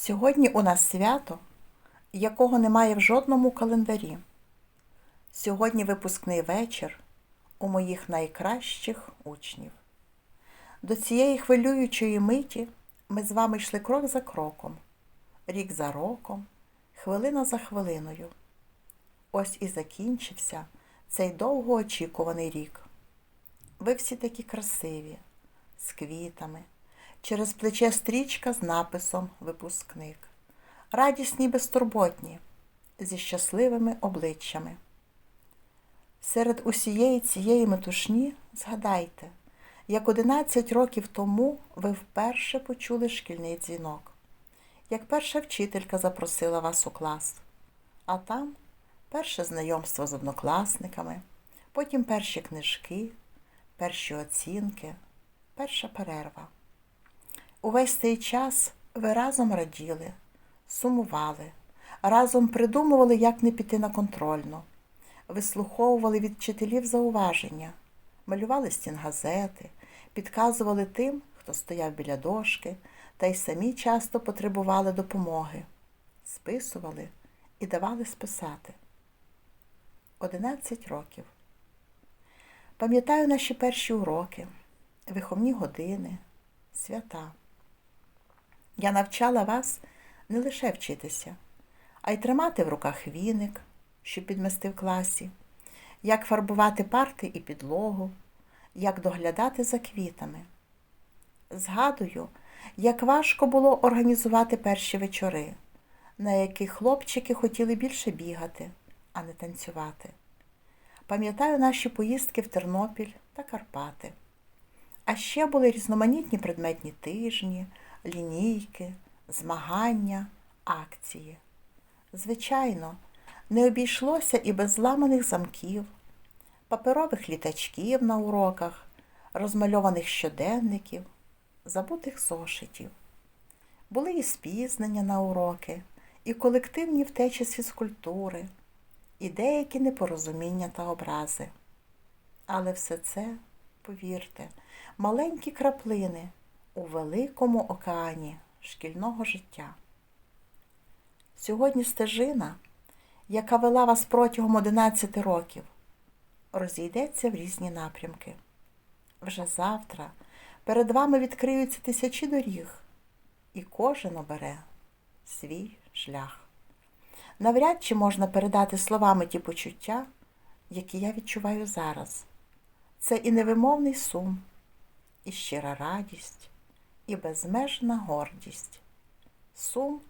Сьогодні у нас свято, якого немає в жодному календарі. Сьогодні випускний вечір у моїх найкращих учнів. До цієї хвилюючої миті ми з вами йшли крок за кроком, рік за роком, хвилина за хвилиною. Ось і закінчився цей довгоочікуваний рік. Ви всі такі красиві, з квітами, через плече стрічка з написом Випускник. Радісні безтурботні, зі щасливими обличчями. Серед усієї цієї метушні згадайте, як 11 років тому ви вперше почули шкільний дзвінок, як перша вчителька запросила вас у клас, а там перше знайомство з однокласниками, потім перші книжки, перші оцінки, перша перерва. Увесь цей час ви разом раділи, сумували, разом придумували, як не піти на контрольну, вислуховували від вчителів зауваження, малювали стінгазети, підказували тим, хто стояв біля дошки, та й самі часто потребували допомоги, списували і давали списати. Одинадцять років. Пам'ятаю наші перші уроки, виховні години, свята. Я навчала вас не лише вчитися, а й тримати в руках віник, що підмести в класі, як фарбувати парти і підлогу, як доглядати за квітами. Згадую, як важко було організувати перші вечори, на яких хлопчики хотіли більше бігати, а не танцювати. Пам'ятаю наші поїздки в Тернопіль та Карпати. А ще були різноманітні предметні тижні, лінійки, змагання, акції. Звичайно, не обійшлося і без зламаних замків, паперових літачків на уроках, розмальованих щоденників, забутих зошитів. Були і спізнення на уроки, і колективні втечі з фізкультури, і деякі непорозуміння та образи. Але все це, повірте, маленькі краплини у великому океані шкільного життя. Сьогодні стежина, яка вела вас протягом 11 років, розійдеться в різні напрямки. Вже завтра перед вами відкриються тисячі доріг, і кожен обере свій шлях. Навряд чи можна передати словами ті почуття, які я відчуваю зараз. Це і невимовний сум, і щира радість, і безмежна гордість. Сум,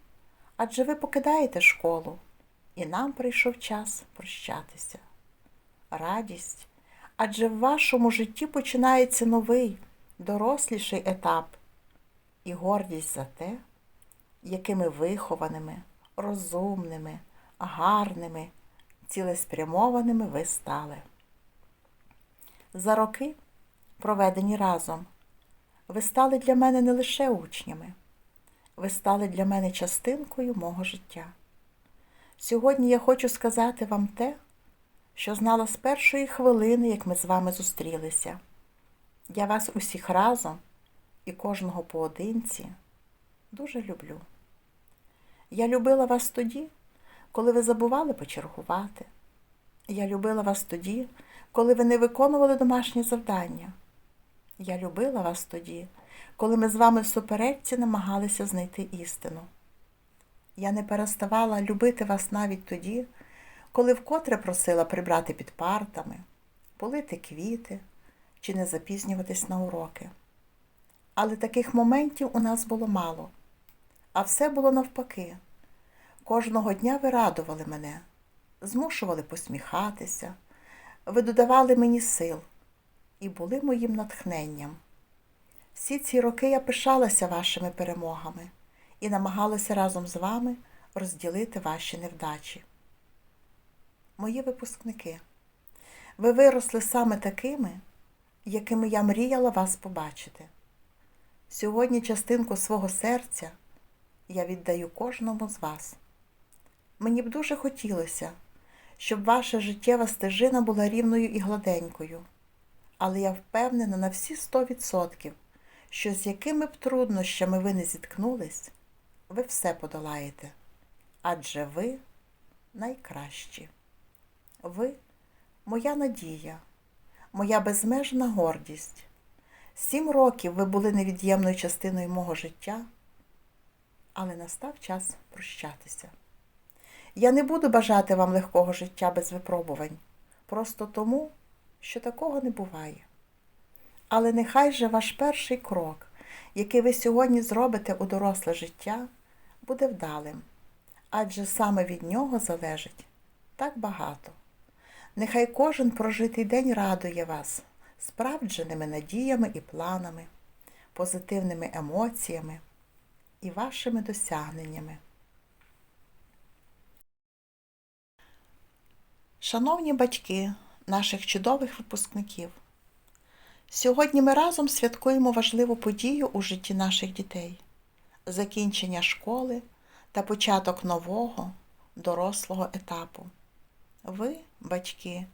адже ви покидаєте школу, і нам прийшов час прощатися. Радість, адже в вашому житті починається новий, доросліший етап, і гордість за те, якими вихованими, розумними, гарними, цілеспрямованими ви стали. За роки, проведені разом, ви стали для мене не лише учнями, ви стали для мене частинкою мого життя. Сьогодні я хочу сказати вам те, що знала з першої хвилини, як ми з вами зустрілися. Я вас усіх разом і кожного поодинці дуже люблю. Я любила вас тоді, коли ви забували почергувати. Я любила вас тоді, коли ви не виконували домашні завдання. Я любила вас тоді, коли ми з вами в суперечці намагалися знайти істину. Я не переставала любити вас навіть тоді, коли вкотре просила прибрати під партами, полити квіти чи не запізнюватись на уроки. Але таких моментів у нас було мало, а все було навпаки. Кожного дня ви радували мене, змушували посміхатися, ви додавали мені сил і були моїм натхненням. Всі ці роки я пишалася вашими перемогами і намагалася разом з вами розділити ваші невдачі. Мої випускники, ви виросли саме такими, якими я мріяла вас побачити. Сьогодні частинку свого серця я віддаю кожному з вас. Мені б дуже хотілося, щоб ваша життєва стежина була рівною і гладенькою, але я впевнена на всі сто відсотків, що з якими б труднощами ви не зіткнулись, ви все подолаєте, адже ви найкращі. Ви моя надія, моя безмежна гордість. Сім років ви були невід'ємною частиною мого життя, але настав час прощатися. Я не буду бажати вам легкого життя без випробувань, просто тому, що такого не буває. Але нехай же ваш перший крок, який ви сьогодні зробите у доросле життя, буде вдалим, адже саме від нього залежить так багато. Нехай кожен прожитий день радує вас справдженими надіями і планами, позитивними емоціями і вашими досягненнями. Шановні батьки наших чудових випускників, сьогодні ми разом святкуємо важливу подію у житті наших дітей закінчення школи та початок нового дорослого етапу. Ви, батьки,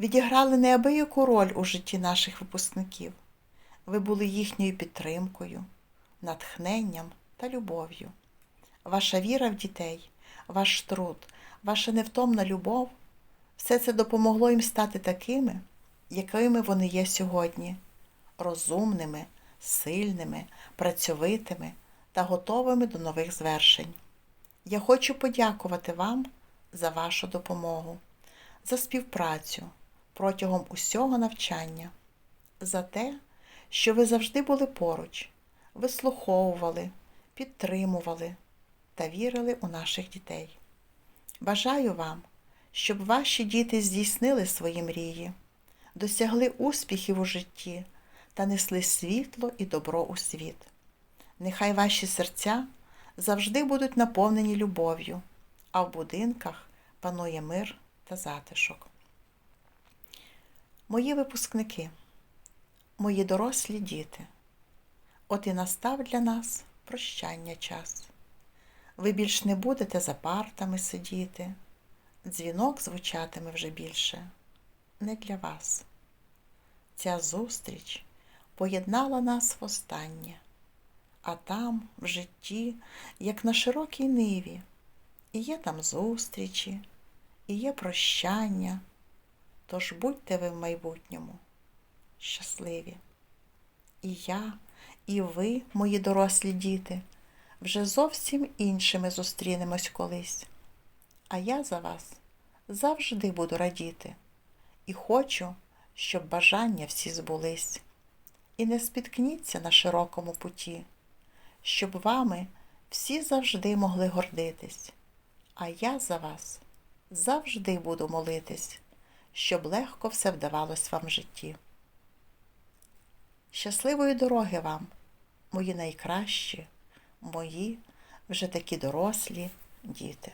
відіграли неабияку роль у житті наших випускників. Ви були їхньою підтримкою, натхненням та любов'ю. Ваша віра в дітей, ваш труд, ваша невтомна любов все це допомогло їм стати такими, якими вони є сьогодні розумними, сильними, працьовитими та готовими до нових звершень. Я хочу подякувати вам за вашу допомогу, за співпрацю протягом усього навчання, за те, що ви завжди були поруч, вислуховували, підтримували та вірили у наших дітей. Бажаю вам, щоб ваші діти здійснили свої мрії, досягли успіхів у житті та несли світло і добро у світ. Нехай ваші серця завжди будуть наповнені любов'ю, а в будинках панує мир та затишок. Мої випускники, мої дорослі діти, от і настав для нас прощання час. Ви більш не будете за партами сидіти, дзвінок звучатиме вже більше не для вас. Ця зустріч поєднала нас востаннє, а там, в житті, як на широкій ниві, і є там зустрічі, і є прощання. Тож будьте ви в майбутньому щасливі. І я, і ви, мої дорослі діти, вже зовсім іншими зустрінемось колись. А я за вас завжди буду радіти і хочу, щоб бажання всі збулись. І не спіткніться на широкому путі, щоб вами всі завжди могли гордитись. А я за вас завжди буду молитись, щоб легко все вдавалось вам в житті. Щасливої дороги вам, мої найкращі, мої вже такі дорослі діти.